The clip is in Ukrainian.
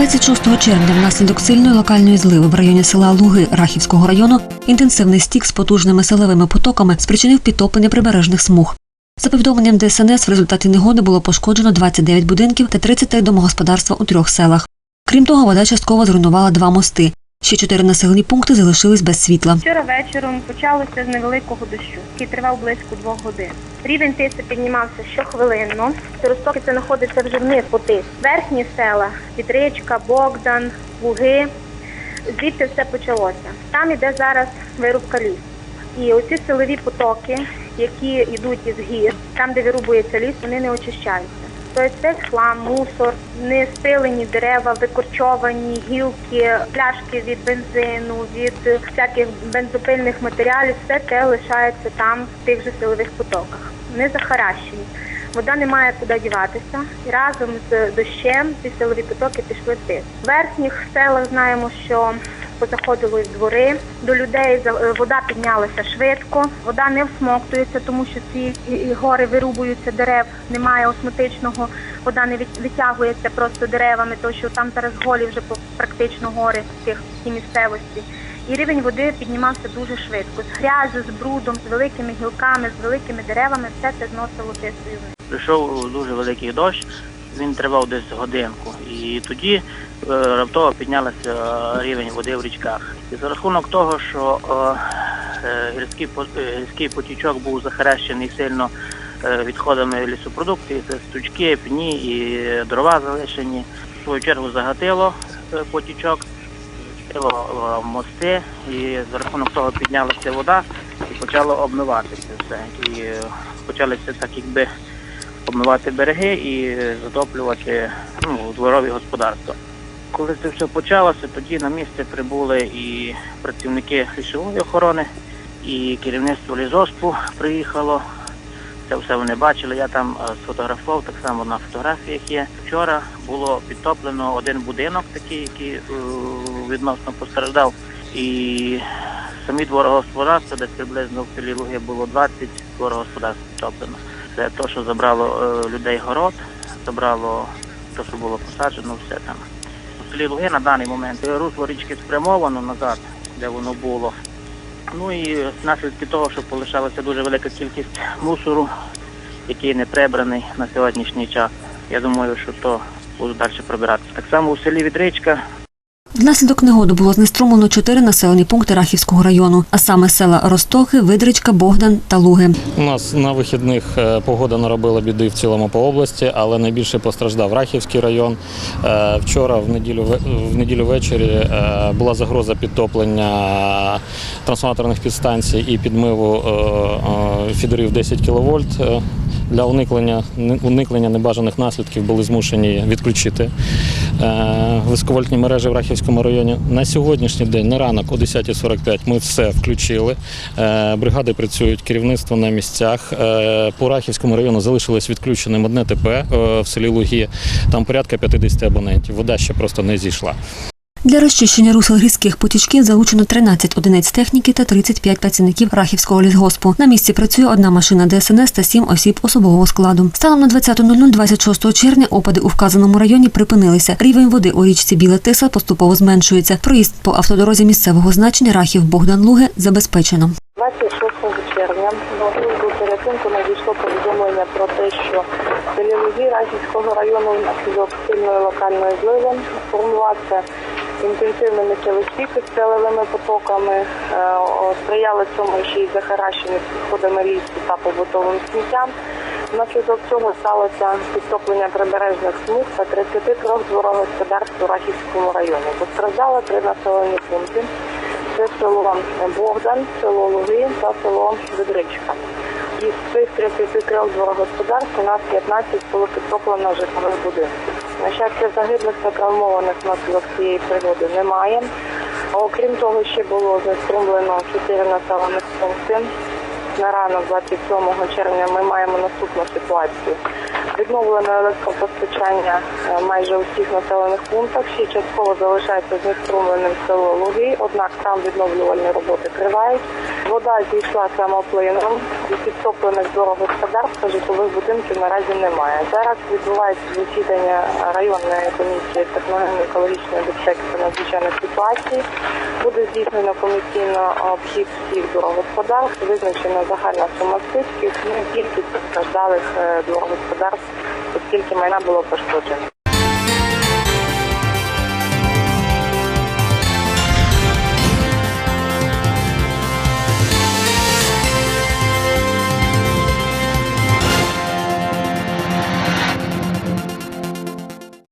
26 червня внаслідок сильної локальної зливи в районі села Луги Рахівського району інтенсивний стік з потужними селевими потоками спричинив підтоплення прибережних смуг. За повідомленням ДСНС, в результаті негоди було пошкоджено 29 будинків та 33 домогосподарства у трьох селах. Крім того, вода частково зруйнувала два мости. Ще чотири населені пункти залишились без світла. Вчора вечором почалося з невеликого дощу, який тривав близько двох годин. Рівень тису піднімався щохвилинно. Розтоки це знаходиться вже вниз по тису. Верхні села Вітричка, Богдан, Луги. Звідти все почалося. Там іде зараз вирубка лісу. І оці силові потоки, які йдуть із гір, там, де вирубується ліс, вони не очищаються. Це хлам, мусор, не спилені дерева, викорчовані гілки, пляшки від бензину, від всяких бензопильних матеріалів, все це лишається там в тих же силових потоках. Не захаращені. Вода не має куди діватися. І разом з дощем ці силові потоки пішли в тис. В верхніх селах знаємо, що позаходило в двори. До людей е, вода піднялася швидко, вода не всмоктується, тому що ці гори вирубуються дерев, немає осмотичного, вода не витягується просто деревами, тому що там зараз голі вже практично гори в тих місцевості. І рівень води піднімався дуже швидко. З грязю, з брудом, з великими гілками, з великими деревами, все це зносило тисою. Прийшов дуже великий дощ, він тривав десь годинку. І тоді раптово піднялася е, рівень води в річках. І за рахунок того, що е, е, гірський, е, гірський потічок був захаращений сильно е, відходами лісопродуктів, це стручки, пні і дрова залишені. В свою чергу загатило е, потічок, загатило е, мости, і за рахунок того піднялася вода і почало обмиватися все. І е, почалися так якби обмивати береги і е, затоплювати ну, дворові господарства. Коли це все почалося, тоді на місце прибули і працівники лісової охорони, і керівництво лісоспу приїхало. Це все вони бачили. Я там е, сфотографував, так само на фотографіях є. Вчора було підтоплено один будинок, такий, який е, відносно постраждав. І самі дворогосподарства, десь приблизно в селі Луги було 20 дворогосподарств підтоплено. Це те, що забрало е, людей город, забрало те, що було посаджено, все там. Луги на даний момент е, русло річки спрямовано назад, де воно було. Ну і наслідки того, що полишалася дуже велика кількість мусору, який не прибраний на сьогоднішній час. Я думаю, що то буду далі пробиратися. Так само у селі Відричка Внаслідок негоди було знеструмлено чотири населені пункти Рахівського району, а саме села Ростохи, Видричка, Богдан та Луги. У нас на вихідних е, погода наробила біди в цілому по області, але найбільше постраждав Рахівський район. Е, Вчора в неділю в неділю ввечері е, була загроза підтоплення трансформаторних підстанцій і підмиву фідерів 10 кВт. Для уникнення уникнення небажаних наслідків були змушені відключити високовольтні мережі в Рахівському районі. На сьогоднішній день, на ранок о 10.45 ми все включили. Е, Бригади працюють, керівництво на місцях. Е, По Рахівському району залишилось відключеним одне ТП е, в селі Лугі. Там порядка 50 абонентів. Вода ще просто не зійшла. Для розчищення русел гірських потічків залучено 13 одиниць техніки та 35 працівників Рахівського лісгоспу. На місці працює одна машина ДСНС та 7 осіб особового складу. Станом на 20.00 26 червня опади у вказаному районі припинилися. Рівень води у річці Біла Тиса поступово зменшується. Проїзд по автодорозі місцевого значення Рахів Богдан Луги забезпечено. 26 червня до служби порятунку надійшло повідомлення про те, що в селі Луги Разівського району внаслідок сильної локальної зливи сформувався місцевий стік потоками. Е, Сприяли цьому ще й захаращені відходами лісу та побутовим сміттям. Внаслідок цього сталося підтоплення прибережних смуг та 33 дворогосподарств у Рахівському районі. Постраждали три населені пункти. Це село Богдан, село Луги та село Ведричка. Із цих 33 дворогосподарств у нас 15 було підтоплено житлових будинків. На щастя, загиблих та травмованих внаслідок цієї пригоди немає. Окрім того, ще було заструмлено 4 населених пункти. На ранок 27 червня ми маємо наступну ситуацію. Відновлено електропостачання е, майже у всіх населених пунктах. Ще частково залишається знеструмленим село Луги, однак там відновлювальні роботи тривають. Вода зійшла самоплином і підтоплених дорогосподарств та житлових будинків наразі немає. Зараз відбувається засідання районної комісії техногенно-екологічної безпеки надзвичайних ситуацій. Буде здійснено комісійно обхід всіх дорогосподарств, визначена загальна сума ну кількість постраждалих домогосподарств, дорогосподарств, оскільки майна було пошкоджено.